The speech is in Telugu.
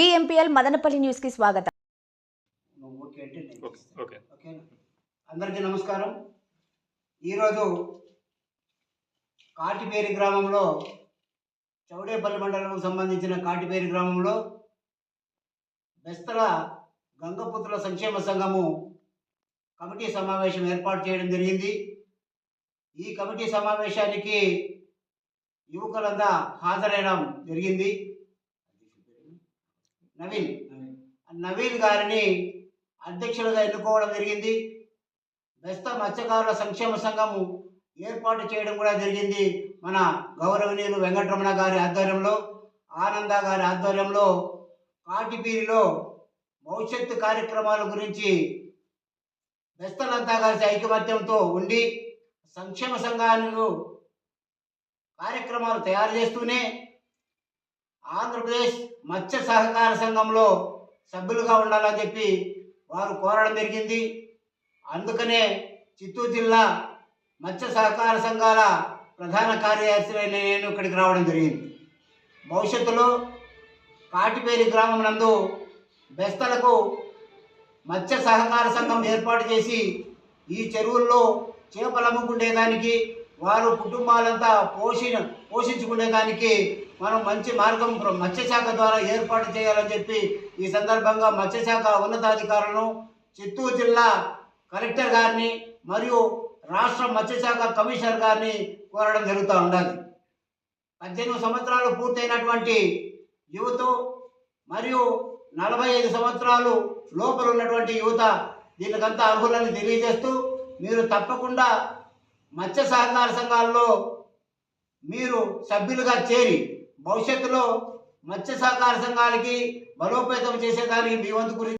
సిఎంపిఎల్ మదనపల్లి న్యూస్కి స్వాగతం అందరికీ నమస్కారం. ఈరోజు కాటిపేరి గ్రామంలో చౌడేపల్లి మండలం సంబంధించిన కాటిపేరి గ్రామంలో బెస్తల గంగపుత్రుల సంక్షేమ సంఘము కమిటీ సమావేశం ఏర్పాటు చేయడం జరిగింది. ఈ కమిటీ సమావేశానికి యువకులంతా హాజరయడం జరిగింది. నవీన్ నవీన్. గారిని అధ్యక్షులుగా ఎన్నుకోవడం జరిగింది. బెస్త మత్స్యకారుల సంక్షేమ సంఘము ఏర్పాటు చేయడం కూడా జరిగింది మన గౌరవనీయులు వెంకటరమణ గారి ఆధ్వర్యంలో ఆనంద గారి ఆధ్వర్యంలో. కాటిపీరిలో భవిష్యత్తు కార్యక్రమాల గురించి బెస్తలంతా కలిసి ఐకమత్యంతో ఉండి సంక్షేమ సంఘాలు కార్యక్రమాలు తయారు చేస్తూనే ఆంధ్రప్రదేశ్ మత్స్య సహకార సంఘంలో సభ్యులుగా ఉండాలని చెప్పి వారు కోరడం జరిగింది. అందుకనే చిత్తూరు జిల్లా మత్స్య సహకార సంఘాల ప్రధాన కార్యదర్శి నేను ఇక్కడికి రావడం జరిగింది. భవిష్యత్తులో కాటిపేరి గ్రామం నందు బెస్తలకు మత్స్య సహకార సంఘం ఏర్పాటు చేసి ఈ చెరువుల్లో చేపలు అమ్ముకునేదానికి వారు కుటుంబాలంతా పోషి పోషించుకునేదానికి మనం మంచి మార్గం మత్స్యశాఖ ద్వారా ఏర్పాటు చేయాలని చెప్పి ఈ సందర్భంగా మత్స్యశాఖ ఉన్నతాధికారులను చిత్తూరు జిల్లా కలెక్టర్ గారిని మరియు రాష్ట్ర మత్స్యశాఖ కమిషనర్ గారిని కోరడం జరుగుతూ ఉండాలి. పద్దెనిమిది సంవత్సరాలు పూర్తయినటువంటి యువత మరియు నలభై ఐదు సంవత్సరాలు లోపల ఉన్నటువంటి యువత దీనికంతా అర్హులని తెలియజేస్తూ మీరు తప్పకుండా మత్స్య సహకార సంఘాల్లో మీరు సభ్యులుగా చేరి భవిష్యత్తులో మత్స్య సహకార సంఘాలకి బలోపేతం చేసేదానికి మీ వంతు గురించి